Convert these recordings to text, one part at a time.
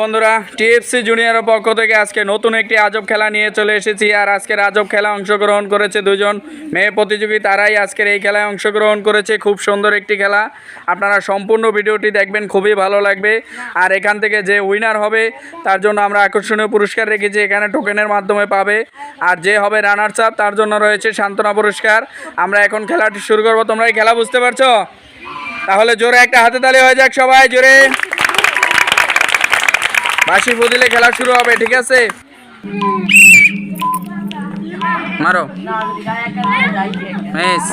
বন্ধুরা, টিএফসি জুনিয়রের পক্ষ থেকে আজকে নতুন একটি আজব খেলা নিয়ে চলে এসেছি আর আজকের আজব খেলা অংশগ্রহণ করেছে দুজন মেয়ে প্রতিযোগী। তারাই আজকের এই খেলায় অংশগ্রহণ করেছে। খুব সুন্দর একটি খেলা। আপনারা সম্পূর্ণ ভিডিওটি দেখবেন, খুবই ভালো লাগবে। আর এখান থেকে যে উইনার হবে, তার জন্য আমরা আকর্ষণীয় পুরস্কার রেখেছি। এখানে টোকেনের মাধ্যমে পাবে। আর যে হবে রানার্স আপ তার জন্য রয়েছে সান্ত্বনা পুরস্কার। আমরা এখন খেলাটি শুরু করব। তোমরা এই খেলা বুঝতে পারছ? তাহলে জোরে একটা হাতে তালি হয়ে যাক সবাই, জোরে। বাসি দিলে খেলা শুরু হবে, ঠিক আছে? মারো। মেস।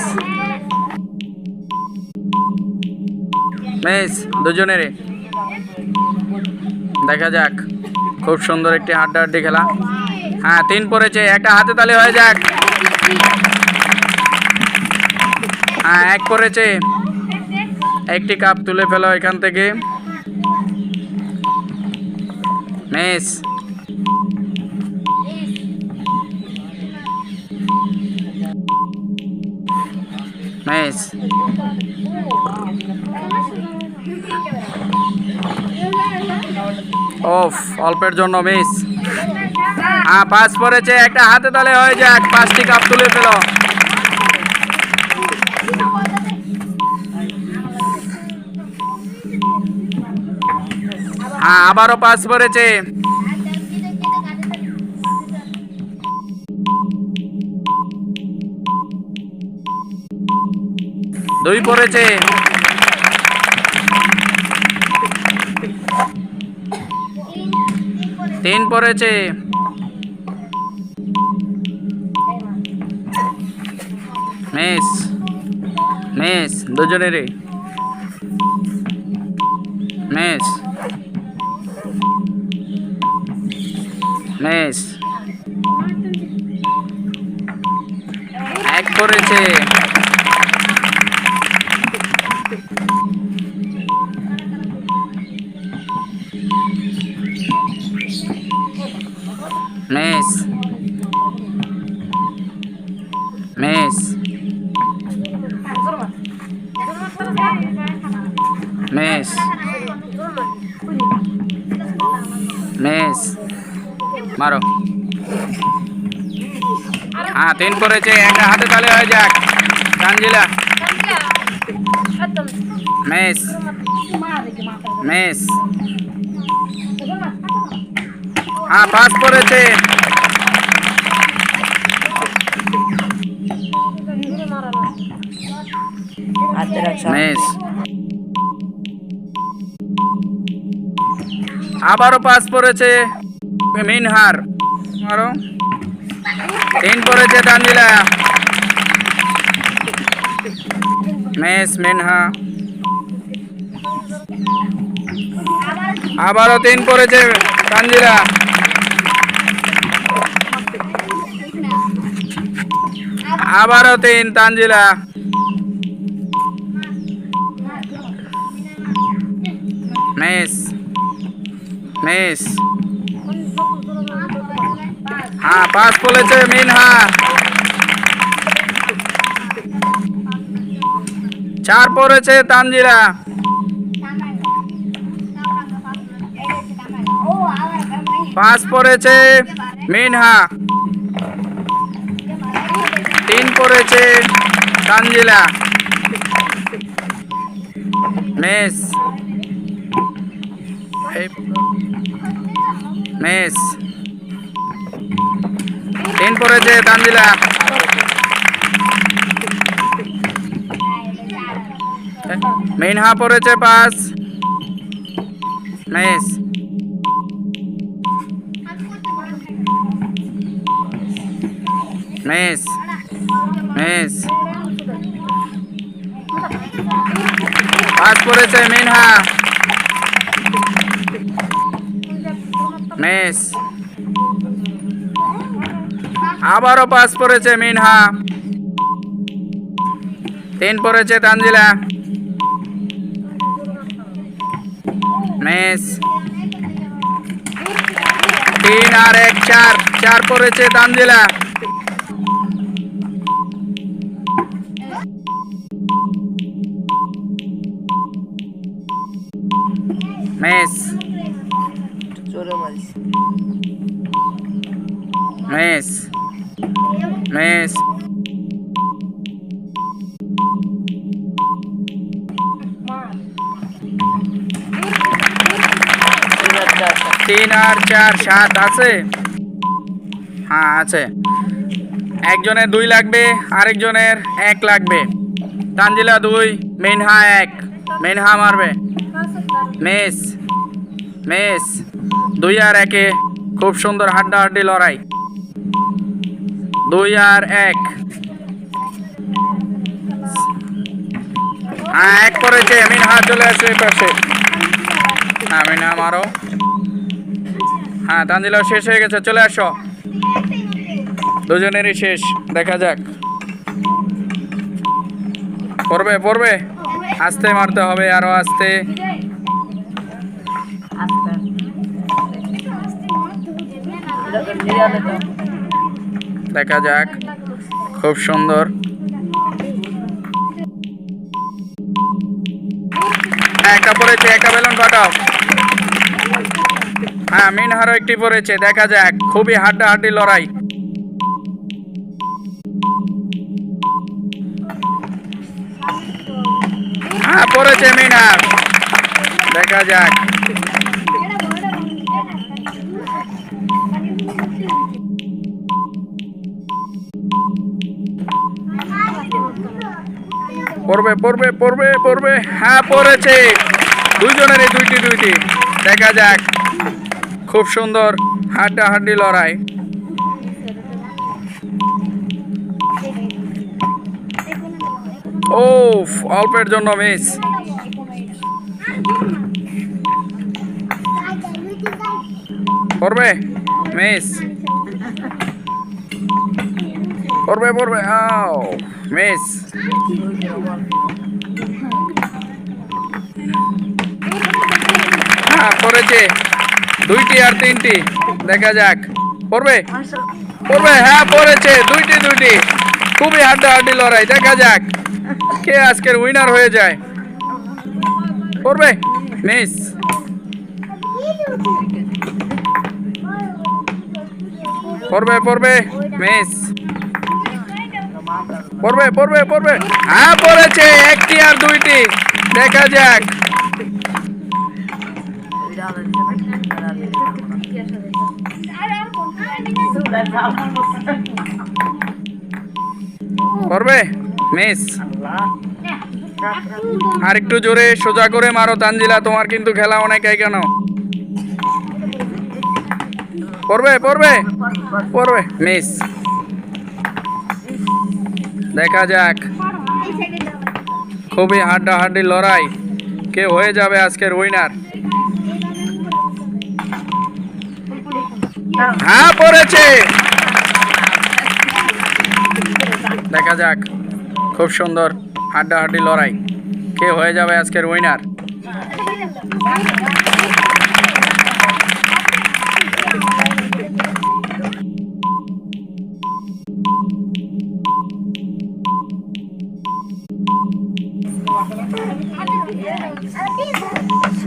মেস, দুজনেরে। দেখা যাক, খুব সুন্দর একটি হাড্ডাহাড্ডি খেলা। হ্যাঁ তিন পড়েছে, একটা হাতে তালে হয়ে যাক। হ্যাঁ এক পড়েছে। একটি কাপ তুলে ফেলো এখান থেকে। মেস মেস অফ অল্পের জন্য মিস হ্যাঁ পাস পড়েছে, একটা হাতে তালে হয়ে যাক। পাঁচটি কাপ তুলে ফেলো। হ্যাঁ আবারও পাস পড়েছে। দুই পড়েছে। তিন পড়েছে। মেস মেস দুজনেরই। মেস। মেস এক করেছে মেস মারো। হ্যাঁ তিন করেছে একটা হাতে তালে হয়ে যাক। তানজিলা মেস। মেস। হ্যাঁ পাস করেছে। আবারও পাস পড়েছে মিনহার আরও তিন পড়েছে তানজিলা মেস মিনহা। আবারও তিন পড়েছে তানজিলা আবারও তিন তানজিলা মেস। মেস। হ্যাঁ পাস বলেছে মিনহা। চার পড়েছে তানজিলা পাঁচ পড়েছে মিনহা। তিন পড়েছে তানজিলা মেস। মেস। তিন পড়েছে তানজিলা মিনহা পড়েছে পাঁচ। মেস। মেস। মেস। পাঁচ পড়েছে মিনহা। মেস আবারও পাস পড়েছে মিনহা। তিন পড়েছে তানজিলা। মেস। তিন আর এক, চার। চার পড়েছে তানজিলা। মেস। মিস মিস তিন আর চার সাত। আছে? হ্যাঁ আছে। একজনের দুই লাগবে আরেকজনের এক লাগবে। তানজিলা দুই মিনহা এক। মিনহা মারবে। মিস মিস, দুই আর একে খুব সুন্দর হাড্ডাহাড্ডি লড়াই। দুই আর এক। হ্যাঁ এক করেছে মিনহা চলে এই পাশে। হ্যাঁ মিনহা হ্যাঁ তানজিলাও শেষ হয়ে গেছে, চলে আসো। দুজনেরই শেষ, দেখা যাক। পড়বে পড়বে। আস্তে মারতে হবে, আরও আস্তে। দেখা যাক খুব সুন্দর। হ্যাঁ, একা পড়েছে একা বেলুন ফাটাও হ্যাঁ মিনহারও একটি পড়েছে দেখা যাক খুবই হাড্ডাহাড্ডি লড়াই। হ্যাঁ পড়েছে মিনহার। দেখা যাক। পড়বে পড়বে পড়বে পড়বে। হ্যাঁ পড়েছে। দুইজনেরই দুইটি দুইটি। দেখা যাক। খুব সুন্দর হাড্ডাহাড্ডি লড়াই। ও অল্পের জন্য মিস। পড়বে? মিস। পড়বে পড়বে। আও, মিস। হ্যাঁ পড়েছে দুইটি আর তিনটি। দেখা যাক। পড়বে? পড়বে হ্যাঁ পড়েছে। দুইটি দুইটি। খুবই হাড্ডাহাড্ডি লড়াই। দেখা যাক কে আজকের উইনার হয়ে যায়। পড়বে? মিস। পড়বে পড়বে। মিস। পড়বে পড়বে পড়বে। হ্যাঁ পড়েছে, একটি আর দুইটি। দেখা যাক। পড়বে? মিস। আর একটু জোরে সোজা করে মারো, তানজিলা, তোমার কিন্তু খেলা অনেক কেন? পড়বে পড়বে পড়বে, মিস। দেখা যাক। খুবই হাড্ডাহাড্ডি লড়াই। কে হয়ে যাবে আজকের উইনার হ্যাঁ পড়েছে। দেখা যাক। খুব সুন্দর হাড্ডাহাড্ডি লড়াই। কে হয়ে যাবে আজকের উইনার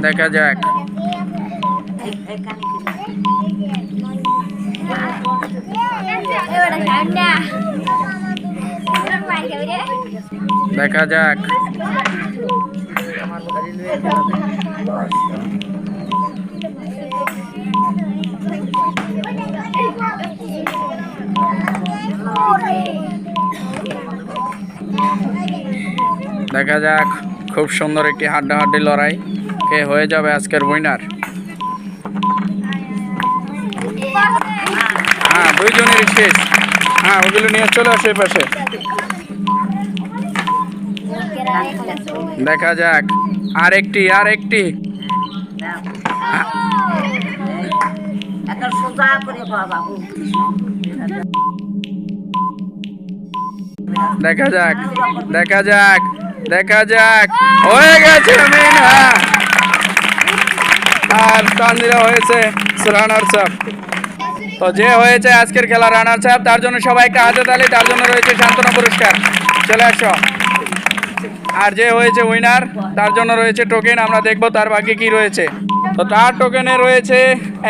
দেখা যাক। দেখা যাক। দেখা যাক। খুব সুন্দর একটি হাড্ডাহাড্ডি লড়াই। কে হয়ে যাবে আজকের উইনার হ্যাঁ দুইজনেরই শেষ হ্যাঁ ওগুলো নিয়ে চলে আসে পাশে। দেখা যাক। আরেকটি আরেকটি। দেখা যাক দেখা যাক। দেখা যাক। হয়ে গেছে আর তানজিরা হয়েছে রানার সাহ তো যে হয়েছে আজকের খেলা রানার সাহেব তার জন্য সবাই একটা হাতে তালি, তার জন্য রয়েছে শান্তনা পুরস্কার। চলে আসো। আর যে হয়েছে উইনার তার জন্য রয়েছে টোকেন আমরা দেখব তার বাকি কি রয়েছে। তো তার টোকেনে রয়েছে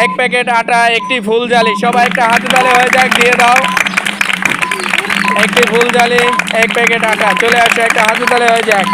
এক প্যাকেট আটা, একটি ফুলজালি। সবাই একটা হাতে তালে হয়ে যাক, দিয়ে দাও। একটি ফুল জালি এক প্যাকেট আটা। চলে আসো একটা হাতে তালে হয়ে যাক।